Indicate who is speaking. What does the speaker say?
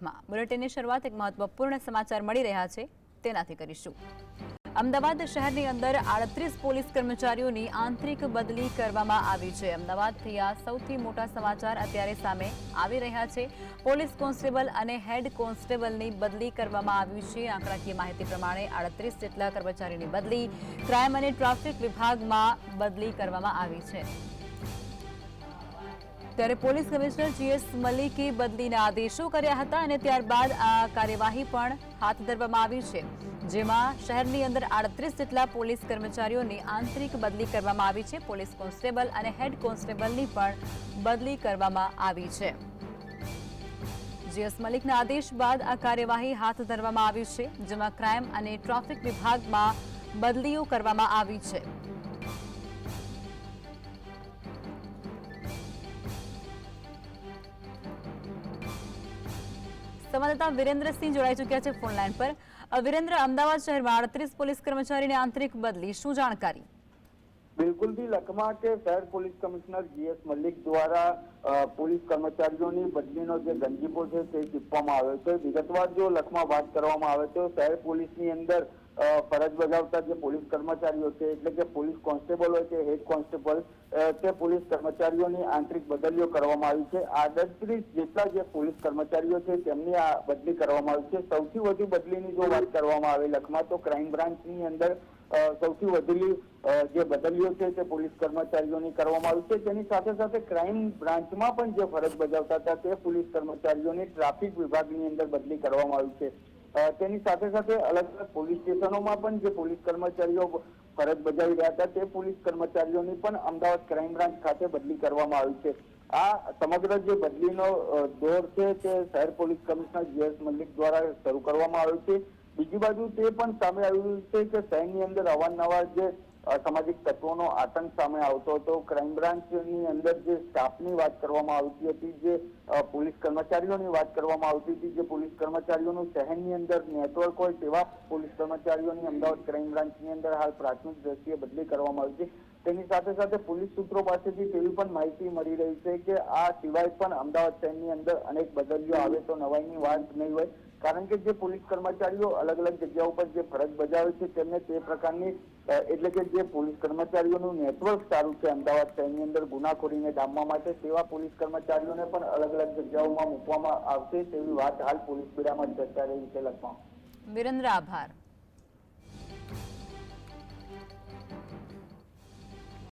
Speaker 1: લખમાં બુલેટિનની શરૂઆત એક મહત્વપૂર્ણ સમાચાર મળી રહ્યા છે. તેનાથી કરીશું. અમદાવાદ શહેરની અંદર આડત્રીસ પોલીસ કર્મચારીઓની આંતરિક બદલી કરવામાં આવી છે. અમદાવાદથી આ સૌથી મોટા સમાચાર અત્યારે સામે આવી રહ્યા છે. પોલીસ કોન્સ્ટેબલ અને હેડ કોન્સ્ટેબલની બદલી કરવામાં આવી છે. આંકડાકીય માહિતી પ્રમાણે આડત્રીસ જેટલા કર્મચારીઓની બદલી ક્રાઇમ અને ટ્રાફિક વિભાગમાં બદલી કરવામાં આવી છે. ત્યારે પોલીસ કમિશનર જીએસ મલિકે બદલીના આદેશો કર્યા હતા અને ત્યારબાદ આ કાર્યવાહી પણ હાથ ધરવામાં આવી છે, જેમાં શહેરની અંદર આડત્રીસ જેટલા પોલીસ કર્મચારીઓની આંતરિક બદલી કરવામાં આવી છે. પોલીસ કોન્સ્ટેબલ અને હેડ કોન્સ્ટેબલની પણ બદલી કરવામાં આવી છે. જીએસ મલિકના આદેશ બાદ આ કાર્યવાહી હાથ ધરવામાં આવી છે, જેમાં ક્રાઇમ અને ટ્રાફિક વિભાગમાં બદલીઓ કરવામાં આવી છે. સંવાદદાતા વિરેન્દ્રસિંહ જોડાઈ ચૂક્યા છે ફોન લાઈન પર. વિરેન્દ્ર, અમદાવાદ શહેરમાં અડત્રીસ પોલીસ કર્મચારીની આંતરિક બદલી શું જાણકારી?
Speaker 2: બિલકુલથી લખમાં કે શહેર પોલીસ કમિશનર જીએસ મલ્લિક દ્વારા પોલીસ કર્મચારીઓની બદલીનો જે ગંજીપો છે તે ચીપવામાં આવ્યો છે. વિગતવાર જો લખમાં વાત કરવામાં આવે તો શહેર પોલીસની અંદર ફરજ બજાવતા જે પોલીસ કર્મચારીઓ છે, એટલે કે પોલીસ કોન્સ્ટેબલ હોય કે હેડ કોન્સ્ટેબલ તે પોલીસ કર્મચારીઓની આંતરિક બદલીઓ કરવામાં આવી છે. આડત્રીસ જેટલા જે પોલીસ કર્મચારીઓ છે, તેમની આ બદલી કરવામાં આવી છે. સૌથી વધુ બદલીની જો વાત કરવામાં આવે લખમાં, તો ક્રાઇમ બ્રાન્ચની અંદર સૌથી વધુ જે બદલીઓ છે, તે પોલીસ કર્મચારીઓની કરવામાં આવી છે. તેની સાથે સાથે ક્રાઇમ બ્રાન્ચમાં પણ જે ફરજ બજાવતા હતા, તે પોલીસ કર્મચારીઓની ટ્રાફિક વિભાગની અંદર બદલી કરવામાં આવી છે. તેની સાથે સાથે અલગ અલગ પોલીસ સ્ટેશનોમાં પણ જે પોલીસ કર્મચારીઓ ફરજ બજાવી રહ્યા હતા, તે પોલીસ કર્મચારીઓની પણ અમદાવાદ ક્રાઇમ બ્રાન્ચ ખાતે બદલી કરવામાં આવી છે. આ સમગ્ર જે બદલીનો દોર છે તે શહેર પોલીસ કમિશનર જીએસ મલિક દ્વારા શરૂ કરવામાં આવ્યો છે. બીજી બાજુ તે પણ સામે આવ્યું છે કે શહેરની અંદર અવારનવાર જે અસામાજિક તત્વોનો આતંક સામે આવતો હતો. ક્રાઇમ બ્રાન્ચની અંદર જે સ્ટાફની વાત કરવામાં આવતી હતી, જે પોલીસ કર્મચારીઓની વાત કરવામાં આવતી હતી, જે પોલીસ કર્મચારીઓનું શહેરની અંદર નેટવર્ક હોય તેવા પોલીસ કર્મચારીઓની અમદાવાદ ક્રાઇમ બ્રાન્ચની અંદર હાલ પ્રાથમિક દ્રષ્ટિએ બદલી કરવામાં આવી છે. તેની સાથે સાથે પોલીસ સૂત્રો પાસેથી તેવી પણ માહિતી મળી રહી છે કે આ સિવાય પણ અમદાવાદ શહેરની અંદર અનેક બદલીઓ આવે તો નવાઈની વાત નહીં હોય. કારણ કે જે પોલીસ કર્મચારીઓ અલગ અલગ જગ્યા ઉપર જે ફરજ બજાવે છે, તેમને તે પ્રકારની એટલે કે જે પોલીસ કર્મચારીઓનું નેટવર્ક સારું છે, અમદાવાદ શહેરની અંદર ગુનાખોરીને ડામવા માટે તેવા પોલીસ કર્મચારીઓને પણ અલગ અલગ જગ્યાઓમાં મૂકવામાં આવશે તેવી વાત હાલ પોલીસ પીડામાં ચર્ચા રહી છે. લખવામાં
Speaker 1: વિરેન્દ્ર, આભાર.